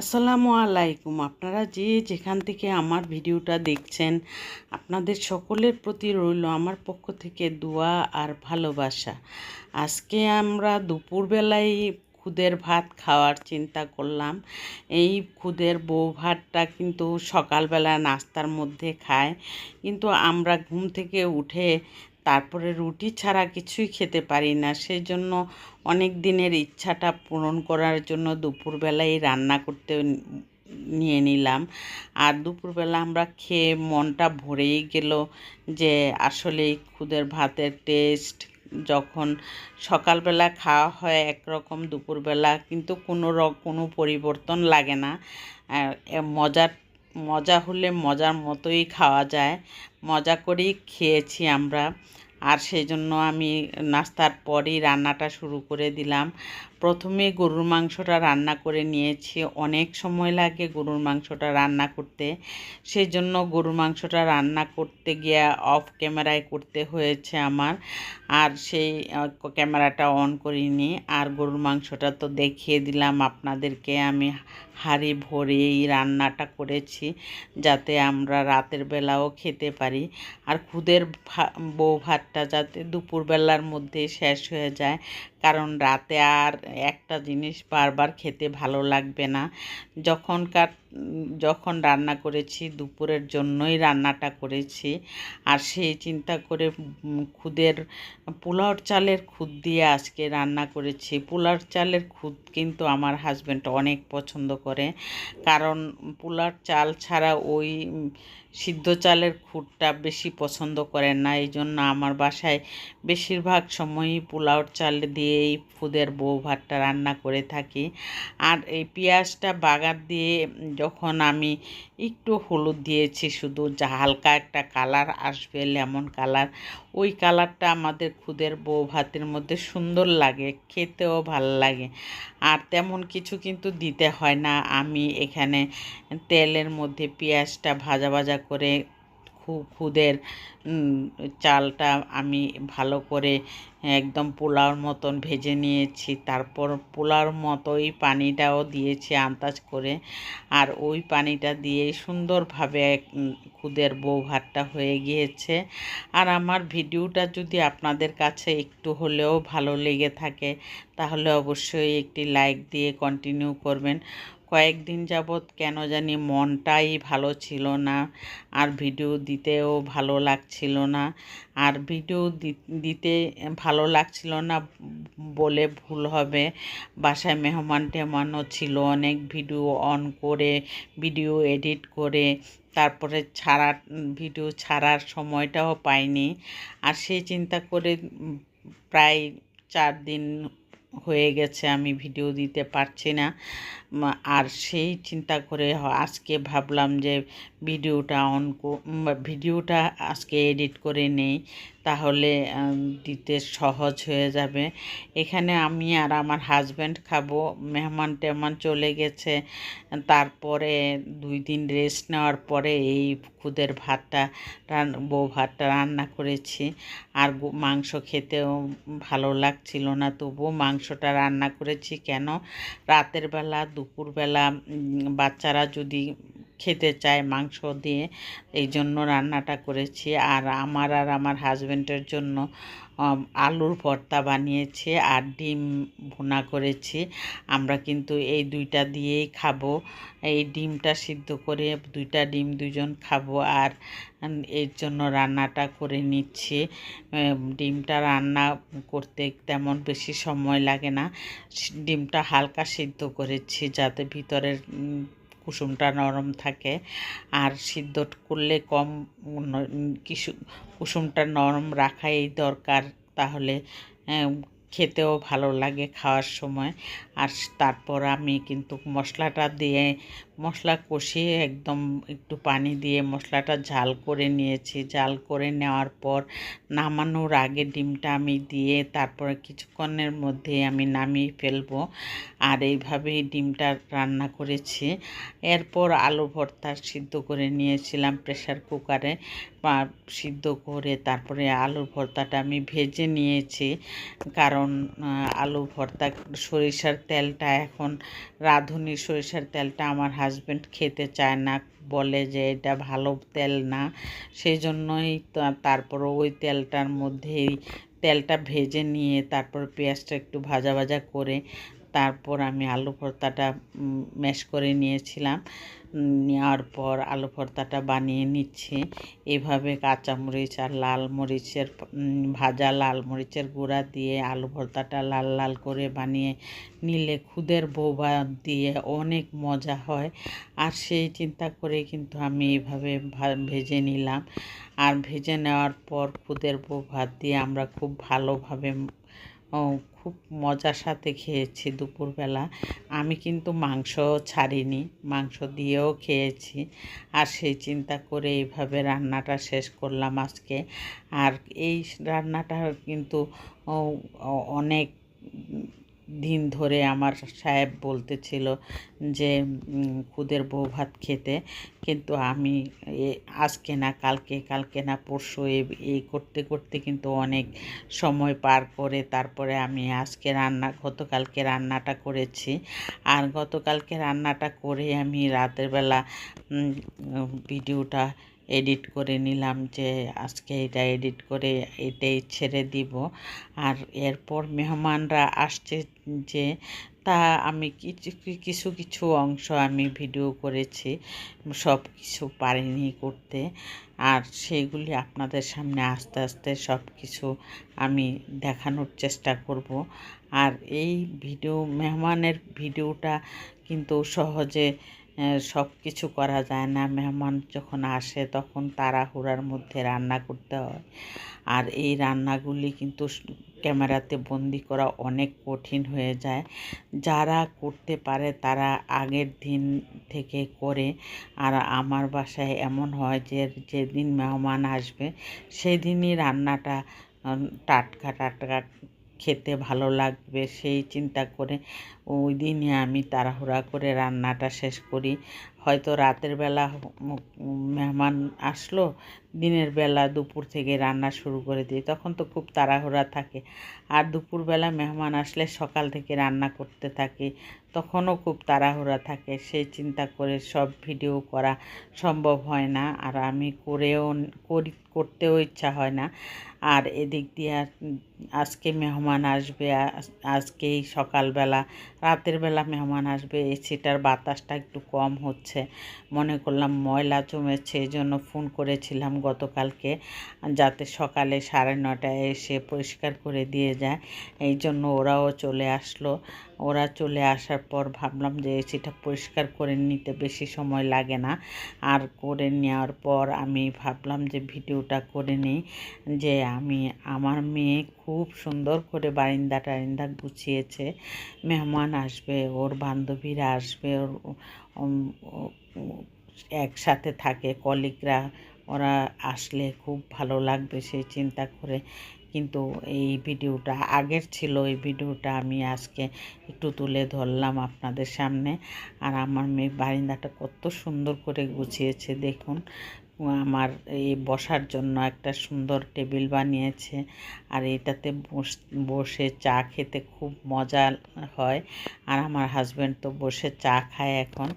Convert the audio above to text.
আসসালামু আলাইকুম। আপনারা যে যেখান থেকে আমার ভিডিওটা দেখছেন, আপনাদের সকলের প্রতি রইল আমার পক্ষ থেকে দোয়া আর ভালোবাসা। আজকে আমরা দুপুরবেলায় খুদের ভাত খাওয়ার চিন্তা করলাম। এই খুদের বউ ভাতটা কিন্তু সকালবেলা নাস্তার মধ্যে খায়। কিন্তু আমরা ঘুম থেকে উঠে তারপরে রুটি ছাড়া কিছুই খেতে পারি না। সেই জন্য অনেক দিনের ইচ্ছাটা পূরণ করার জন্য দুপুরবেলায় রান্না করতে নিয়ে নিলাম। আর দুপুরবেলা আমরা খেয়ে মনটা ভরেই গেল যে আসলে খুদের ভাতের টেস্ট যখন সকালবেলা খাওয়া হয় একরকম দুপুরবেলা কিন্তু কোনো কোনো পরিবর্তন লাগে না। মজার মজা হলে মজার মতোই খাওয়া যায়। মজা করেই খেয়েছি আমরা। আর সেই জন্য আমি নাস্তার পরই রান্নাটা শুরু করে দিলাম। প্রথমে গরুর মাংসটা রান্না করে নিয়েছি। অনেক সময় লাগে গরুর মাংসটা রান্না করতে। সেই জন্য গরুর মাংসটা রান্না করতে গিয়ে অফ ক্যামেরায় করতে হয়েছে আমার। আর সেই ক্যামেরাটা অন করিনি। আর গরুর মাংসটা তো দেখিয়ে দিলাম আপনাদেরকে। আমি হাঁড়ি ভরে এই রান্নাটা করেছি যাতে আমরা রাতের বেলাও খেতে পারি। আর খুদের বউ ভাতটা যাতে দুপুরবেলার মধ্যে শেষ হয়ে যায়। কারণ রাতে আর একটা জিনিস বারবার খেতে ভালো লাগবে না। যখনকার যখন রান্না করেছি, দুপুরের জন্যই রান্নাটা করেছি। আর সেই চিন্তা করে খুদের, পোলাওর চালের খুদ দিয়ে আজকে রান্না করেছি। পোলাওর চালের খুদ কিন্তু আমার হাজব্যান্ড অনেক পছন্দ করে। কারণ পোলাওর চাল ছাড়া ওই সিদ্ধ চালের খুঁটটা বেশি পছন্দ করেন না। এই জন্য আমার বাসায় বেশিরভাগ সময়ই পোলাওর চাল দিয়েই খুদের বউ ভাতটা রান্না করে থাকি। আর এই পেঁয়াজটা বাগার দিয়ে যখন আমি একটু হলুদ দিয়েছি, শুধু যা হালকা একটা কালার আসবে, লেমন কালার, ওই কালারটা আমাদের খুদের বউ ভাতের মধ্যে সুন্দর লাগে, খেতেও ভালো লাগে। আর তেমন কিছু কিন্তু দিতে হয় না। আমি এখানে তেলের মধ্যে পেঁয়াজটা ভাজা ভাজা করে খুদের চালটা আমি ভালো করে একদম পোলাওর মতন ভেজে নিয়েছি। তারপর পোলাওর মতোই পানিটাও দিয়েছি আন্দাজ করে। আর ওই পানিটা দিয়ে সুন্দরভাবে খুদের বউ ভাতটা হয়ে গিয়েছে। আর আমার ভিডিওটা যদি আপনাদের কাছে একটু হলেও ভালো লেগে থাকে, তাহলে অবশ্যই একটি লাইক দিয়ে কন্টিনিউ করবেন। কয়েকদিন যাবৎ কেন জানি মনটাই ভালো ছিল না, আর ভিডিও দিতেও ভালো লাগছিল না, আর ভিডিও দিতে ভালো লাগছিল না বলে ভুল হবে। বাসায় মেহমান টেহমানও ছিল, অনেক ভিডিও অন করে ভিডিও এডিট করে, তারপরে ছাড়া ভিডিও ছাড়ার সময়টাও পাইনি। আর সেই চিন্তা করে প্রায় চার দিন হয়ে গেছে আমি ভিডিও দিতে পারছি না। আর সেই চিন্তা করে আজকে ভাবলাম যে ভিডিওটা অন ভিডিওটা আজকে এডিট করে নেই, তাহলে দিতে সহজ হয়ে যাবে। এখানে আমি আর আমার হাজব্যান্ড খাব, মেহমান টেহমান চলে গেছে, তারপরে দুই দিন রেস্ট নেওয়ার পরে এই খুদের ভাতটা বউ ভাতটা রান্না করেছি। আর মাংস খেতেও ভালো লাগছিল না, তবুও মাংসটা রান্না করেছি। কেন? রাতের বেলা দুপুরবেলা বাচ্চারা যদি খেতে চায় মাংস দিয়ে এই জন্য রান্নাটা করেছি। আর আমার আর আমার হাজব্যান্ডের জন্য আলুর ভর্তা বানিয়েছি আর ডিম ভুনা করেছি। আমরা কিন্তু এই দুইটা দিয়েই খাব। এই ডিমটা সিদ্ধ করে দুইটা ডিম দুজন খাব আর এর জন্য রান্নাটা করে নিচ্ছি। ডিমটা রান্না করতে তেমন বেশি সময় লাগে না। ডিমটা হালকা সিদ্ধ করেছি যাতে ভিতরের কুসুমটা নরম থাকে। আর সিদ্ধ করলে কম কিছু কুসুমটা নরম রাখাই দরকার। তাহলে খেতেও ভালো লাগে খাওয়ার সময়। আর তারপর আমি কিন্তু মশলাটা দিয়ে, মশলা কষিয়ে একদম একটু পানি দিয়ে মশলাটা ঝাল করে নিয়েছি। ঝাল করে নেওয়ার পর নামানোর আগে ডিমটা আমি দিয়ে তারপরে কিছুক্ষণের মধ্যে আমি নামিয়ে ফেলব। আর এইভাবেই ডিমটা রান্না করেছি। এরপর আলু ভর্তা সিদ্ধ করে নিয়েছিলাম প্রেশার কুকারে। সিদ্ধ করে তারপরে আলু ভর্তাটা আমি ভেজে নিয়েছি। কারণ আলু ভর্তা সরিষার তেলটা এখন রাঁধুনি সরিষার তেলটা আমার হাজব্যান্ড খেতে চায় না, বলে যে এটা ভালো তেল না। সেই জন্যই তারপর ওই তেলটার মধ্যেই তেলটা ভেজে নিয়ে তারপর পেঁয়াজটা একটু ভাজা ভাজা করে তারপর আমি আলু ভর্তাটা ম্যাশ করে নিয়েছিলাম। নেওয়ার পর আলু ভর্তাটা বানিয়ে নিচ্ছি। এভাবে কাঁচামরিচ আর লাল মরিচের ভাজা লাল মরিচের গুঁড়া দিয়ে আলু ভর্তাটা লাল লাল করে বানিয়ে নিলে খুদের বোবা দিয়ে অনেক মজা হয়। আর সেই চিন্তা করে কিন্তু আমি এইভাবে ভেজে নিলাম। আর ভেজে নেওয়ার পর খুদের বউ ভাত দিয়ে আমরা খুব ভালোভাবে খুব মজার সাথে খেয়েছি দুপুরবেলা। আমি কিন্তু মাংস ছাড়িনি, মাংস দিয়েও খেয়েছি। আর সেই চিন্তা করে এইভাবে রান্নাটা শেষ করলাম আজকে। আর এই রান্নাটা কিন্তু অনেক দিন ধরে আমার সাহেব বলতেছিল যে খুদের বউ ভাত খেতে। কিন্তু আমি আজকে না, কালকে কালকে না, পরশু এই করতে করতে কিন্তু অনেক সময় পার করে তারপরে আমি আজকে রান্না, গতকালকে রান্নাটা করেছি। আর গতকালকে রান্নাটা করে আমি রাতের বেলা ভিডিওটা এডিট করে নিলাম যে, আজকে এটা এডিট করে এটাই ছেড়ে দিব। আর এরপর মেহমানরা আসছে যে তা আমি কিছু কিছু অংশ আমি ভিডিও করেছি, সব কিছু পারিনি করতে। আর সেইগুলি আপনাদের সামনে আস্তে আস্তে সব কিছু আমি দেখানোর চেষ্টা করব। আর এই ভিডিও, মেহমানের ভিডিওটা কিন্তু সহজে সব কিছু করা যায় না। মেহমান যখন আসে তখন তাড়াহুড়ার মধ্যে রান্না করতে হয়। আর এই রান্নাগুলি কিন্তু ক্যামেরাতে বন্দি করা অনেক কঠিন হয়ে যায়। যারা করতে পারে তারা আগের দিন থেকে করে। আর আমার বাসায় এমন হয় যে, যেদিন মেহমান আসবে, সেদিনই রান্নাটা টাটকা টাটকা খেতে ভালো লাগবে। সেই চিন্তা করে ওই দিনই আমি তাড়াহুড়া করে রান্নাটা শেষ করি। হয়তো রাতের বেলা মেহমান আসলো দিনের বেলা দুপুর থেকে রান্না শুরু করে দিই। তখন তো খুব তাড়াহুড়া থাকে। আর দুপুরবেলা মেহমান আসলে সকাল থেকে রান্না করতে থাকি। তখনও খুব তাড়াহুড়া থাকে। সেই চিন্তা করে সব ভিডিও করা সম্ভব হয় না। আর আমি করেও, করি, করতেও ইচ্ছা হয় না। আর এদিক দিয়ে আজকে মেহমান আসবে, আজকেই সকালবেলা, রাতের বেলা মেহমান আসবে। এসিটার বাতাসটা একটু কম হচ্ছে। মনে করলাম ময়লা জমেছে এই জন্য ফোন করেছিলাম। গতকালকে যাতে সকালে সাড়ে নটায় এসে পরিষ্কার করে দিয়ে যায়। এই জন্য ওরাও চলে আসলো। ওরা চলে আসার পর ভাবলাম যে এসিটা পরিষ্কার করে নিতে বেশি সময় লাগে না। আর করে নেওয়ার পর আমি ভাবলাম যে ভিডিওটা করে নিই যে আমি, আমার মেয়ে খুব সুন্দর করে বারিন্দা টারিন্দা গুছিয়েছে। মেহমান আসবে, ওর বান্ধবীরা আসবে, ওর একসাথে থাকে, কলিগরা ওরা আসলে খুব ভালো লাগবে সেই চিন্তা করে। কিন্তু এই ভিডিওটা আগের ছিল, এই ভিডিওটা আমি আজকে একটু তুলে ধরলাম আপনাদের সামনে। আর আমার মেয়ে বারিন্দাটা কত সুন্দর করে গুছিয়েছে, দেখুন। আমার এই বসার জন্য একটা সুন্দর টেবিল বানিয়েছে। আর এটাতে বসে চা খেতে খুব মজা হয়। আর আমার হাজব্যান্ড তো বসে চা খায় এখন।